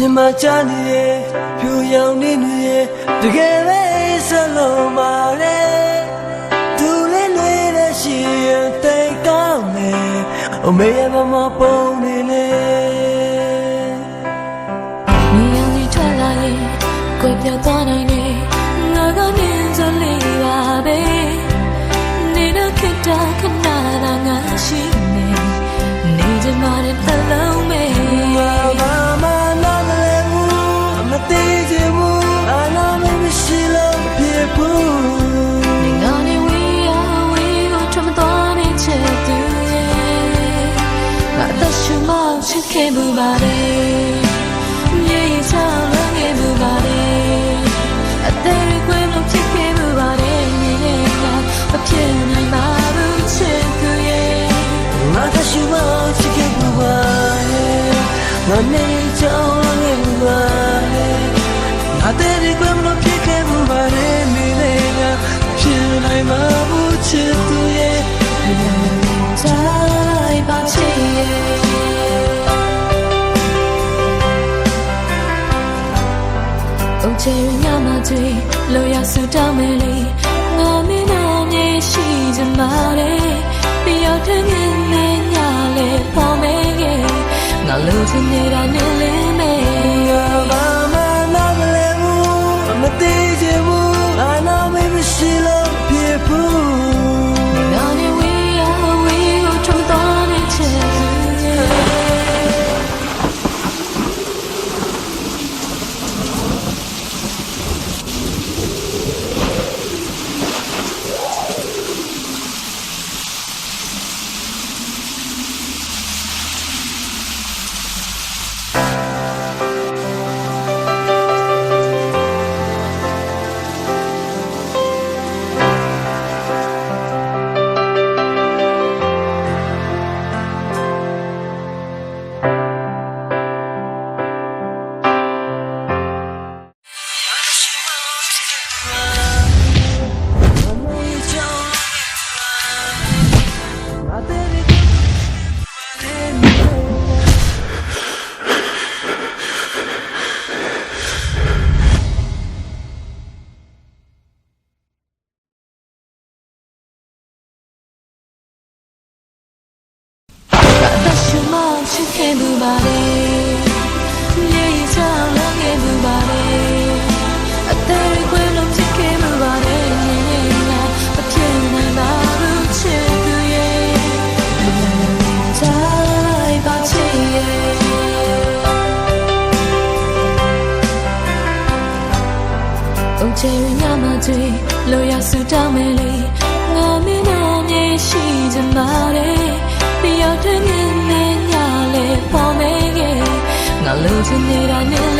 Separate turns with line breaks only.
ပြင်မှာချနေရဲ့ဖြူရောင်နေနေရဲ့တကယ်ပဲစလုံးပါလေသူလေးလွေတဲ့ရှိရင်တိတ်ကောင်းမယ်အမေရဲ့မမပုံနေလေ
မြေရောင်ကြီးထွက်လာရင်ကိုယ်ပြောင်းသွားနိုင်တယ်ငါကမြင်စလေးပါပဲနေတော့ခက်တာခဏတာငါရှိနေနေကြမှာတဲ့တလုံးမဲ
မ မောင်း
ချစ်ခဲ့မှုပါတယ်မြေကြီးချောင်းလုံးခဲ့မှုပါတယ်အသေးကွယ်လို့ဖြစ်ခဲ့မှုပါတယ်နေနဲ့ငါမဖြစ်နိုင်ပါဘူးချစ်သူရဲ့
ငါတရှိမချစ်ခဲ့ဘူးပါငါနေ တွေ့လို့ရ
ဆူတောင်းမယ်လေငါမင်းတို့မြေရှိကြမှာလေပြီးတော့တဲ့ငင်းနဲ့ညလေပေါ်မယ်ရဲ့ငါလို့ချင်နေတာနဲ့လေး
ချစ်
ခဲ့မှုပါလေမြေကြီးချောင်းလုံးခဲ့မှုပါလေအသေးခွေလုံးချစ်ခဲ့မှုပါလေငါအဖြစ်နိုင်ပါဘူးချစ်သူရဲ့တိုင်းပါချစ်ရဲ့အုတ်ချယ်ညမှာတွေ့လို့ရဆူတောင်းမယ်လေငါမင်း နဲ့ညလေပေါ်မယ်ရဲ့ငါလို့ချင်နေတာနဲ့လေးမယ်